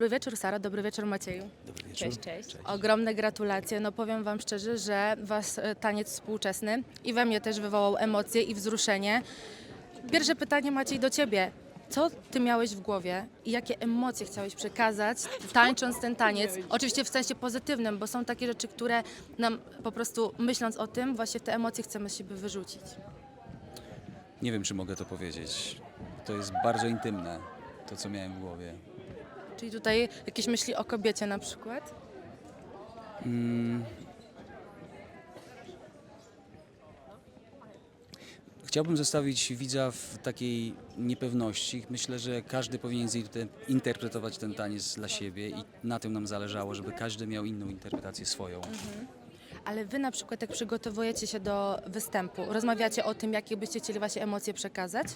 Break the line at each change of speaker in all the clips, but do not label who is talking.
Dobry wieczór Sara, dobry wieczór Macieju.
Dobry wieczór.
Cześć, cześć.
Ogromne gratulacje. No powiem Wam szczerze, że Was e, taniec współczesny i we mnie też wywołał emocje i wzruszenie. Pierwsze pytanie Maciej do Ciebie. Co Ty miałeś w głowie i jakie emocje chciałeś przekazać tańcząc ten taniec? Oczywiście w sensie pozytywnym, bo są takie rzeczy, które nam po prostu myśląc o tym, właśnie te emocje chcemy z siebie wyrzucić.
Nie wiem, czy mogę to powiedzieć. To jest bardzo intymne, to co miałem w głowie.
Czyli tutaj jakieś myśli o kobiecie na przykład?
Chciałbym zostawić widza w takiej niepewności. Myślę, że każdy powinien interpretować ten taniec dla siebie i na tym nam zależało, żeby każdy miał inną interpretację swoją.
Ale wy na przykład jak przygotowujecie się do występu, rozmawiacie o tym, jakie byście chcieli właśnie emocje przekazać?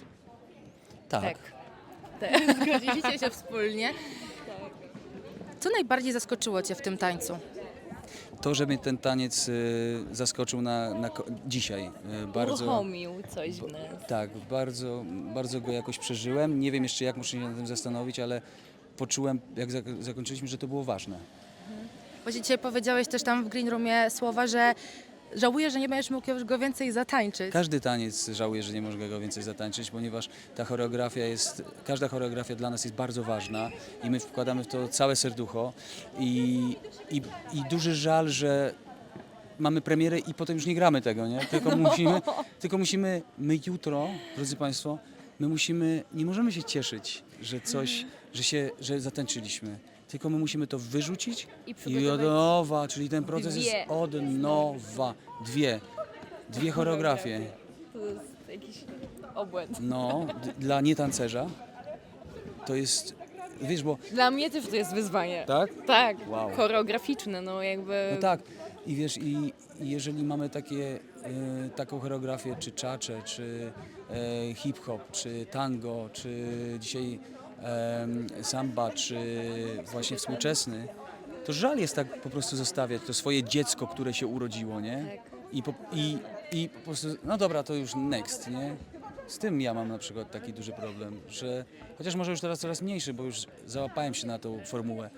Tak.
Zgodziliście się wspólnie. Co najbardziej zaskoczyło cię w tym tańcu?
To, że mnie ten taniec y, zaskoczył na, na ko- dzisiaj. Y, bardzo.
Uruchomił coś w nas.
Tak, bardzo, bardzo go jakoś przeżyłem. Nie wiem jeszcze jak muszę się nad tym zastanowić, ale poczułem, jak zak- zakończyliśmy, że to było ważne.
Właśnie dzisiaj powiedziałeś też tam w Green Roomie słowa, że żałujesz, że nie będziesz mógł go więcej zatańczyć.
Każdy taniec żałuje, że nie może go więcej zatańczyć, ponieważ ta choreografia jest, każda choreografia dla nas jest bardzo ważna i my wkładamy w to całe serducho i, i, i duży żal, że mamy premierę i potem już nie gramy tego, nie? Tylko musimy, tylko musimy, my jutro, drodzy Państwo, my musimy, nie możemy się cieszyć, że coś, że się, że zatańczyliśmy. Tylko my musimy to wyrzucić
I
i od nowa, czyli ten proces
dwie.
jest od nowa. Dwie. Dwie choreografie.
To jest jakiś obłęd.
No, d- dla nietancerza to jest, wiesz, bo
Dla mnie też to jest wyzwanie.
tak?
Tak,
Wow.
choreograficzne, no jakby...
No tak. I wiesz, i, i jeżeli mamy takie, e, taką choreografię, czy czacze, czy e, hip-hop, czy tango, czy dzisiaj samba, czy właśnie współczesny, to żal jest tak po prostu zostawiać to swoje dziecko, które się urodziło, nie?
Tak.
I po, i, I po prostu, no dobra, to już next, nie? Z tym ja mam na przykład taki duży problem, że chociaż może już teraz coraz mniejszy, bo już załapałem się na tą formułę,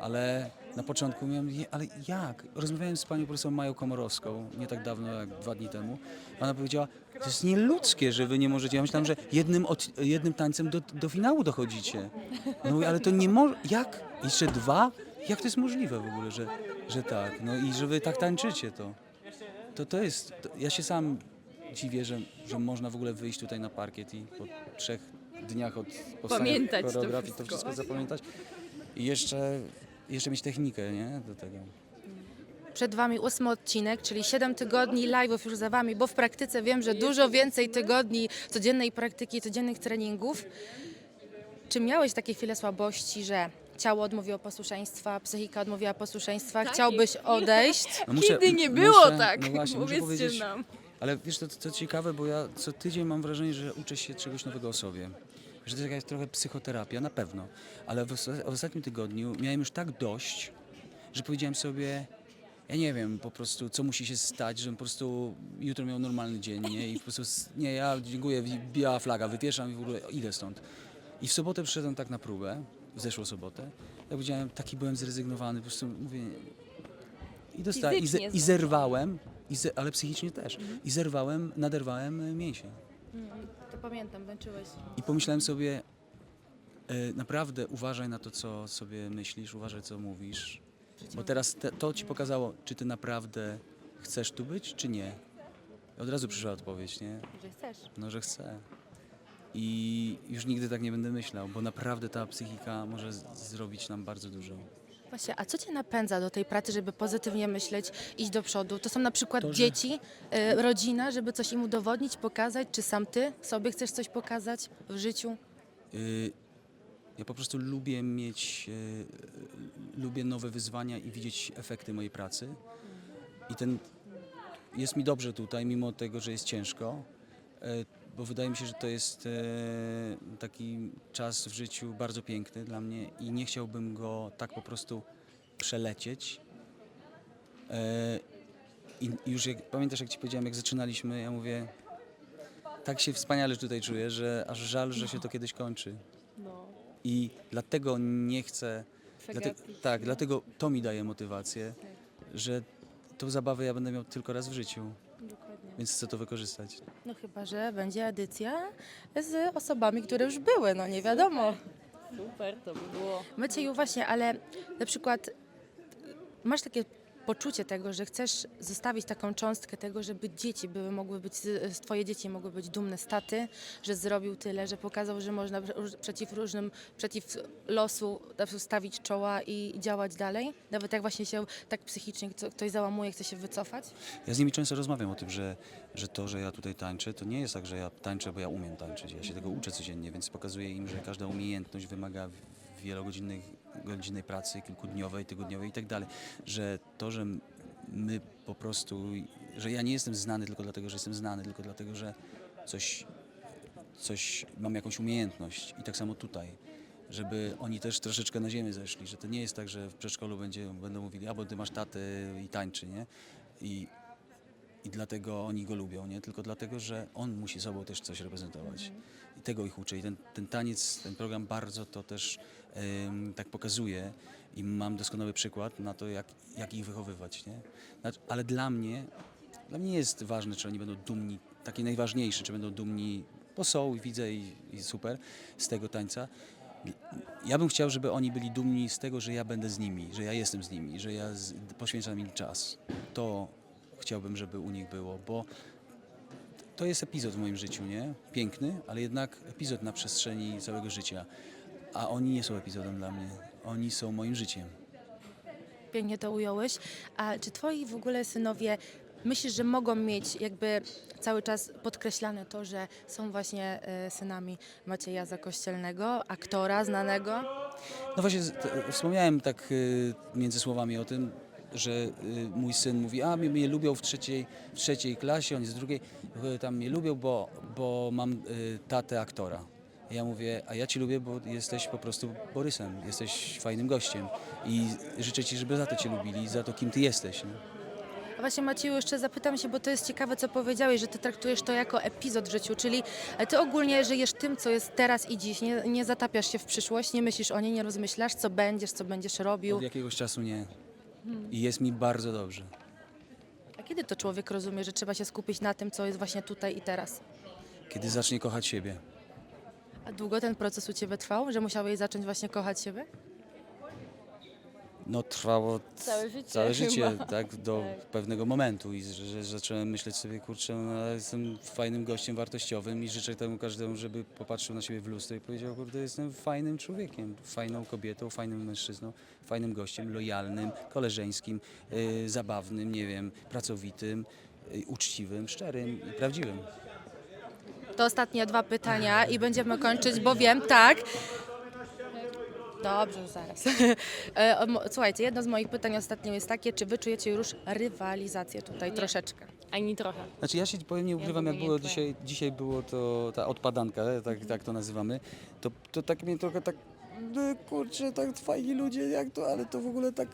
ale na początku miałem, ale jak? Rozmawiałem z panią profesor Mają Komorowską nie tak dawno, jak dwa dni temu. Ona powiedziała, to jest nieludzkie, że wy nie możecie. Ja myślałem, że jednym, od, jednym tańcem do, do finału dochodzicie. No mówię, ale to nie może, jak? Jeszcze dwa? Jak to jest możliwe w ogóle, że, że tak? No i że wy tak tańczycie to. To to jest, to, ja się sam dziwię, że, że można w ogóle wyjść tutaj na parkiet i po trzech dniach od powstania
Pamiętać to
choreografii to
wszystko.
wszystko zapamiętać i jeszcze, jeszcze mieć technikę, nie? Do tego.
Przed Wami ósmy odcinek, czyli 7 tygodni live'ów już za Wami, bo w praktyce wiem, że dużo więcej tygodni codziennej praktyki, codziennych treningów. Czy miałeś takie chwile słabości, że ciało odmówiło posłuszeństwa, psychika odmówiła posłuszeństwa,
Takie
chciałbyś odejść?
No muszę-
Kiedy nie było
muszę-
tak,
no właśnie, muszę
powiedzcie
powiedzieć-
nam.
Ale wiesz, to, to ciekawe, bo ja co tydzień mam wrażenie, że uczę się czegoś nowego o sobie. Że to jest jakaś trochę psychoterapia, na pewno. Ale w, w ostatnim tygodniu miałem już tak dość, że powiedziałem sobie, ja nie wiem po prostu, co musi się stać, żebym po prostu jutro miał normalny dzień, nie? I po prostu, nie, ja dziękuję, biała flaga, wypieszam i w ogóle idę stąd. I w sobotę przyszedłem tak na próbę, w zeszłą sobotę. Ja powiedziałem, taki byłem zrezygnowany, po prostu mówię, i dostałem, i, ze, i zerwałem, i ze, ale psychicznie też. I zerwałem, naderwałem mięsień.
To pamiętam.
I pomyślałem sobie, e, naprawdę uważaj na to, co sobie myślisz, uważaj, co mówisz. Bo teraz te, to ci pokazało, czy ty naprawdę chcesz tu być, czy nie. I od razu przyszła odpowiedź, nie?
Że chcesz.
No, że chcę. I już nigdy tak nie będę myślał, bo naprawdę ta psychika może z- zrobić nam bardzo dużo.
Właśnie, a co Cię napędza do tej pracy, żeby pozytywnie myśleć, iść do przodu? To są na przykład
To, że-
dzieci, y, rodzina, żeby coś im udowodnić, pokazać, czy sam Ty sobie chcesz coś pokazać w życiu?
Y, Ja po prostu lubię mieć, y, lubię nowe wyzwania i widzieć efekty mojej pracy. I ten, jest mi dobrze tutaj, mimo tego, że jest ciężko, y, bo wydaje mi się, że to jest y, taki czas w życiu bardzo piękny dla mnie i nie chciałbym go tak po prostu przelecieć. Y, I już jak, pamiętasz, jak ci powiedziałem, jak zaczynaliśmy, ja mówię, tak się wspaniale tutaj czuję, że aż żal, że się to kiedyś kończy.
No.
I dlatego nie chcę. Dlate, tak,
no.
dlatego to mi daje motywację, że tą zabawę ja będę miał tylko raz w życiu. Więc chcę to wykorzystać.
No chyba, że będzie edycja z osobami, które już były, no nie wiadomo.
Super, to by było.
Macieju, właśnie, ale na przykład masz takie poczucie tego, że chcesz zostawić taką cząstkę tego, żeby dzieci były, mogły być, twoje dzieci mogły być dumne z że zrobił tyle, że pokazał, że można przeciw różnym, przeciw losu stawić czoła i działać dalej? Nawet jak właśnie się tak psychicznie kto- ktoś załamuje, chce się wycofać?
Ja z nimi często rozmawiam o tym, że, że to, że ja tutaj tańczę, to nie jest tak, że ja tańczę, bo ja umiem tańczyć. Ja się tego uczę codziennie, więc pokazuję im, że każda umiejętność wymaga wielogodzinnej godzinnej pracy, kilkudniowej, tygodniowej i tak dalej. Że to, że my po prostu, że ja nie jestem znany tylko dlatego, że jestem znany, tylko dlatego, że coś, coś mam jakąś umiejętność. I tak samo tutaj. Żeby oni też troszeczkę na ziemię zeszli, że to nie jest tak, że w przedszkolu będzie, będą mówili, a bo ty masz tatę i tańczy, nie? I, I dlatego oni go lubią, nie? Tylko dlatego, że on musi sobą też coś reprezentować. I tego ich uczę. I ten, ten taniec, ten program bardzo to też tak pokazuje. I mam doskonały przykład na to, jak, jak ich wychowywać, nie? Ale dla mnie, dla mnie nie jest ważne, czy oni będą dumni, takie najważniejsze, czy będą dumni, bo są i widzę i, i super z tego tańca. Ja bym chciał, żeby oni byli dumni z tego, że ja będę z nimi, że ja jestem z nimi, że ja poświęcam im czas. To chciałbym, żeby u nich było, bo to jest epizod w moim życiu, nie? Piękny, ale jednak epizod na przestrzeni całego życia. A oni nie są epizodem dla mnie. Oni są moim życiem.
Pięknie to ująłeś. A czy twoi w ogóle synowie myślisz, że mogą mieć jakby cały czas podkreślane to, że są właśnie e, synami Macieja Zakościelnego, aktora znanego?
No właśnie, t- wspomniałem tak y, między słowami o tym, że y, mój syn mówi, a mnie, mnie lubią w trzeciej, w trzeciej klasie, on jest w drugiej, y, tam mnie lubią, bo, bo mam y, tatę aktora. Ja mówię, a ja cię lubię, bo jesteś po prostu Borysem, jesteś fajnym gościem i życzę ci, żeby za to cię lubili, za to, kim ty jesteś. Nie?
A właśnie Macieju, jeszcze zapytam się, bo to jest ciekawe, co powiedziałeś, że ty traktujesz to jako epizod w życiu, czyli e, ty ogólnie żyjesz tym, co jest teraz i dziś, nie, nie zatapiasz się w przyszłość, nie myślisz o niej, nie rozmyślasz, co będziesz, co będziesz robił.
Od jakiegoś czasu nie. I jest mi bardzo dobrze.
A kiedy to człowiek rozumie, że trzeba się skupić na tym, co jest właśnie tutaj i teraz?
Kiedy zacznie kochać siebie.
A długo ten proces u ciebie trwał, że musiałeś zacząć właśnie kochać siebie?
No trwało
Całe życie
całe życie
chyba.
tak, do
Tak.
pewnego momentu i że, że zacząłem myśleć sobie, kurczę, no, jestem fajnym gościem wartościowym i życzę temu każdemu, żeby popatrzył na siebie w lustro i powiedział, kurde, jestem fajnym człowiekiem, fajną kobietą, fajnym mężczyzną, fajnym gościem, lojalnym, koleżeńskim, y, zabawnym, nie wiem, pracowitym, y, uczciwym, szczerym i prawdziwym.
To ostatnie dwa pytania i będziemy kończyć, bo wiem, tak. Dobrze, zaraz. E, o, mo- Słuchajcie, jedno z moich pytań ostatnio jest takie, czy wy czujecie już rywalizację tutaj
Nie.
troszeczkę?
Ani trochę.
Znaczy ja się powiem, nie ukrywam, jak było
nie
dzisiaj, dzisiaj było to ta odpadanka, tak, tak to nazywamy, to, to tak mnie trochę tak, kurczę, tak fajni ludzie, jak to, ale to w ogóle tak,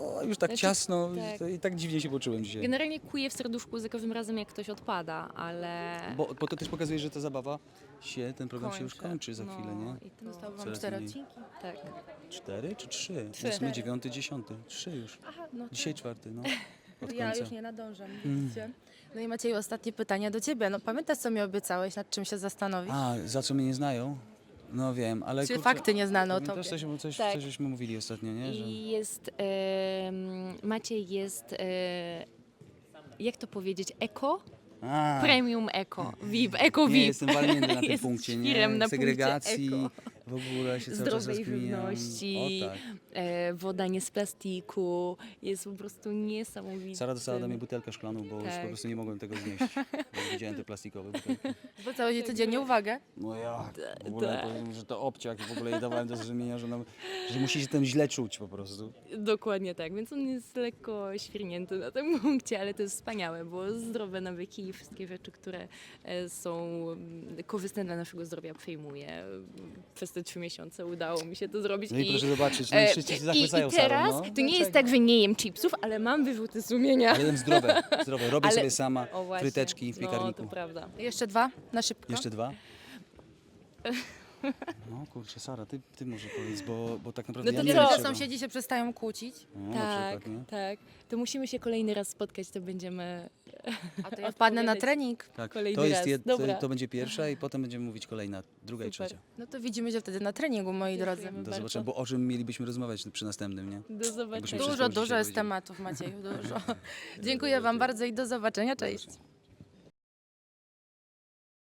o, już tak
Znaczy,
ciasno
tak.
i tak dziwnie się poczułem dzisiaj.
Generalnie kuję w serduszku za każdym razem, jak ktoś odpada, ale...
Bo, bo to też pokazuje, że ta zabawa się, ten program się już kończy za
No,
chwilę, nie?
I to...
Zostały wam
Coraz
cztery
mniej.
odcinki?
Tak.
Cztery czy trzy?
Trzy.
Ósmy, dziewiąty, dziesiąty. Trzy już.
Aha, no
Dzisiaj czwarty, no. Od
ja
końca.
już nie nadążam. widzicie? No i Macieju, ostatnie pytanie do ciebie. No pamiętasz, co mi obiecałeś, nad czym się zastanowić?
A, za co mnie nie znają? No wiem, ale
Czy
kurczę,
fakty nie znane o tobie?
coś, coś,
Tak.
coś żeśmy mówili ostatnio, nie? Że...
I jest... em, Maciej jest... E, jak to powiedzieć? Eko?
A.
Premium Eko. VIP. Eko
Nie,
VIP.
jestem walnięty na tym
Jest
punkcie,
świrem
nie?
na punkcie
Segregacji,
eko.
W ogóle się cały czas
Zdrowej
rozkminiam.
żywności.
O tak.
E, woda nie z plastiku. Jest po prostu niesamowity.
Sara dostała do mnie butelkę szklaną, bo już
Tak.
po prostu nie mogłem tego znieść. Bo widziałem te plastikowe butelki.
Zwracałeś jej codziennie uwagę?
No ja w ogóle
tak.
powiem, że to obciach i w ogóle jej dawałem do zrozumienia, że, że musi się tym źle czuć po prostu.
Dokładnie tak, więc on jest lekko świrnięty na tym punkcie, ale to jest wspaniałe, bo zdrowe nawyki i wszystkie rzeczy, które e, są mm, korzystne dla naszego zdrowia przejmuję. Przez te trzy miesiące udało mi się to zrobić.
No i proszę zobaczyć, no
e,
i wszyscy się
i,
zachwycają
I teraz
Sarą, no.
to nie jest tak, że nie jem chipsów, ale mam wyrzuty sumienia.
Ale jem zdrowe, zdrowe. Robię
Ale-
sobie sama
O właśnie,
fryteczki w
No,
piekarniku.
to prawda.
Jeszcze dwa, na szybko.
Jeszcze dwa? No kurczę, Sara, ty, ty może powiedz, bo, bo tak naprawdę
No
ja
to
nie
co?
wiem,
Że
czego.
sąsiedzi się przestają kłócić,
No, na
tak,
przykład, nie?
tak. To musimy się kolejny raz spotkać, to będziemy
a to ja wpadnę na
Odpowiadać.
trening.
Tak,
Kolejny
to, jest
raz,
jed, to,
dobra.
to będzie pierwsza i potem będziemy mówić kolejna, druga i
Super.
trzecia.
No to widzimy się wtedy na treningu, moi drodzy.
Dziękujemy
Do
bardzo.
zobaczenia, bo o czym mielibyśmy rozmawiać przy następnym, nie?
Do zobaczenia.
Dużo,
już
dużo
dzisiaj
jest
powiedzieli.
tematów, Macieju, dużo. Dziękuję Wam bardzo i do zobaczenia, cześć.